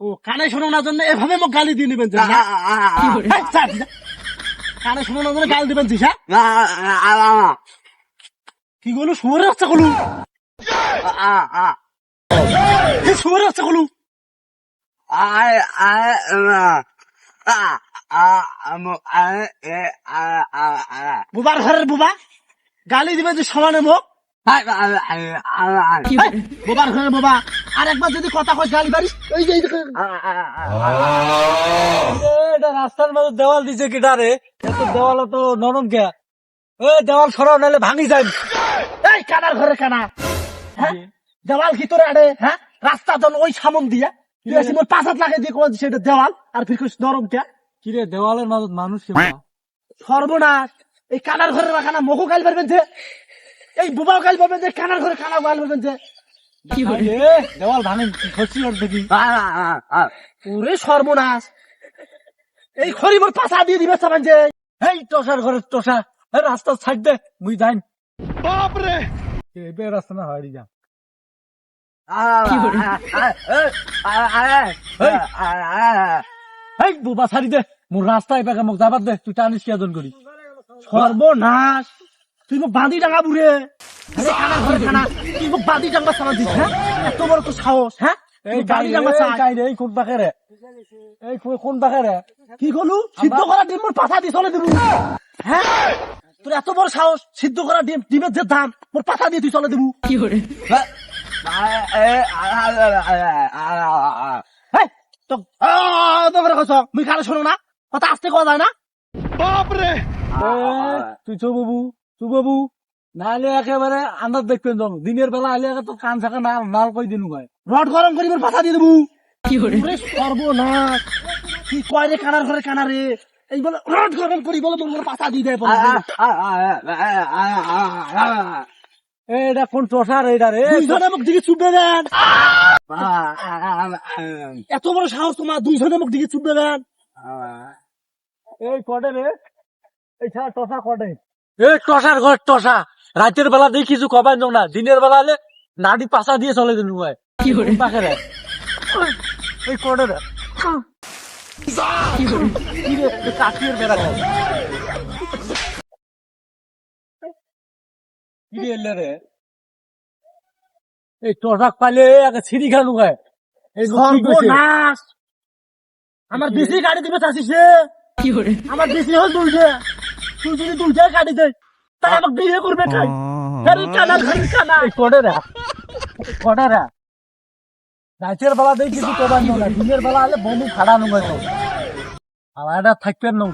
ও কানে শোনানোর জন্য এভাবে মোক গালি দিয়ে নেবেন। কানে শোনানোর জন্য গালি দিবেন দিস হ্যাঁ? কি গলু? শুয়ারে হচ্ছে গলু? কি শুয়ারে হচ্ছে গলু? বুবার ঘরের বুবা? গালি দিবেন যে সমানে আর একবার যদি কথা কয় গালি পারিস যে রাস্তার মাঝে দেওয়াল দিছে কিটা এত দেওয়াল তো নরম কে ওই দেওয়াল সরাও নাহলে ভাঙি যাই এই কানার ঘরে কানা। হ্যাঁ? দেওয়াল কি তোরে আড়ে হ্যাঁ? রাস্তা জন ওই সামন দিয়া। তুই আসি মোর পাঁচাত লাগে দিয়ে কোন সেটা দেওয়াল আর ফির নরম কে কিরে দেওয়ালের মাঝে মানুষ সর্বনাশ। এই কানার ঘরের কানা মকু গাল পারবেন যে। এই বুবাও গাল পাবেন যে কানার ঘরে কানা গাল পারবেন যে। এ, দেওয়াল ভাঙে খসি ওর দেখি। ওরে সর্বনাশ। এই খড়ি মোর পাশা দিয়ে দিবে সামান যে। এই টসার ঘরে টসা রাস্তা ছাড় দে মুই যাই বাপরে! এবে রাস্তা না হারি যা এই বুবা ছাড়ি দে মোর রাস্তায় পেকে মোক যাবার দে তুই টানিস কিয়াজন করি সর্বনাশ তুই বাঁধি ডাঙা বুড়ে তুই বাঁধি ডাঙ্গা দিস হ্যাঁ এত বড় তো সাহস হ্যাঁ এই তুই ডাঙ্গা চাই এই কোন পাখে এই কোন পাখে কি করলু সিদ্ধ করা ডিম মোর পাছা দিয়ে চলে দেবু হ্যাঁ তোর এত বড় সাহস সিদ্ধ করা ডিম ডিমের যে দাম মোর পাছা দিয়ে তুই চলে দেবু হেই, তো আহ, তো করে কইছ মুই কানে শোনো না কথা আস্তে কওয়া যায় না এ, তুই চো বাবু চু বাবু নাহলে একেবারে আন্দাজ দেখবেন জন দিনের বেলা আইলে একে তো কান থাকা নাল নাল কই দিনু রড গরম করি পাছা দিয়ে দেবু সর্বনাশ কি কয় রে কানার ঘরে এই বলে রড গরম করি বলে পাছা দিয়ে দেয় বলে। এটা কোন টসার এইটা রে দুইজনে মোক দিকে চুপবে দেন এত বড় সাহস তোমার দুইজনে মোক দিকে চুপবে দেন এই কটে রে এই ছাড়া টসা কটে। এ টসার ঘর টসা। রাতের বেলা দিয়ে কিছু কবাই যাও না। দিনের বেলা হলে নাড়ি পাশা দিয়ে চলে ভাই পাখে রে এই কটে রে কি রে এ বেড়া কি এলে রে? এই টসাক পাইলে আগে ছিড়ি খানু গায় এই কি কইছে? সর্বনাশ! আমার বেশি গাড়ি দিবে চাষিস রে। আমার বেশি হল দুইটে তুই যদি দুইটা কাটি দেয় তাই আমাকে বিয়ে করবে খাই গাড়ি কানা গাড়ি কানা এই কটেরা কটেরা রাতের বেলা দেখি কিছু কবার না দিনের বেলা হলে বমি খাড়া নুঙ্গাই আর এটা থাকবেন না।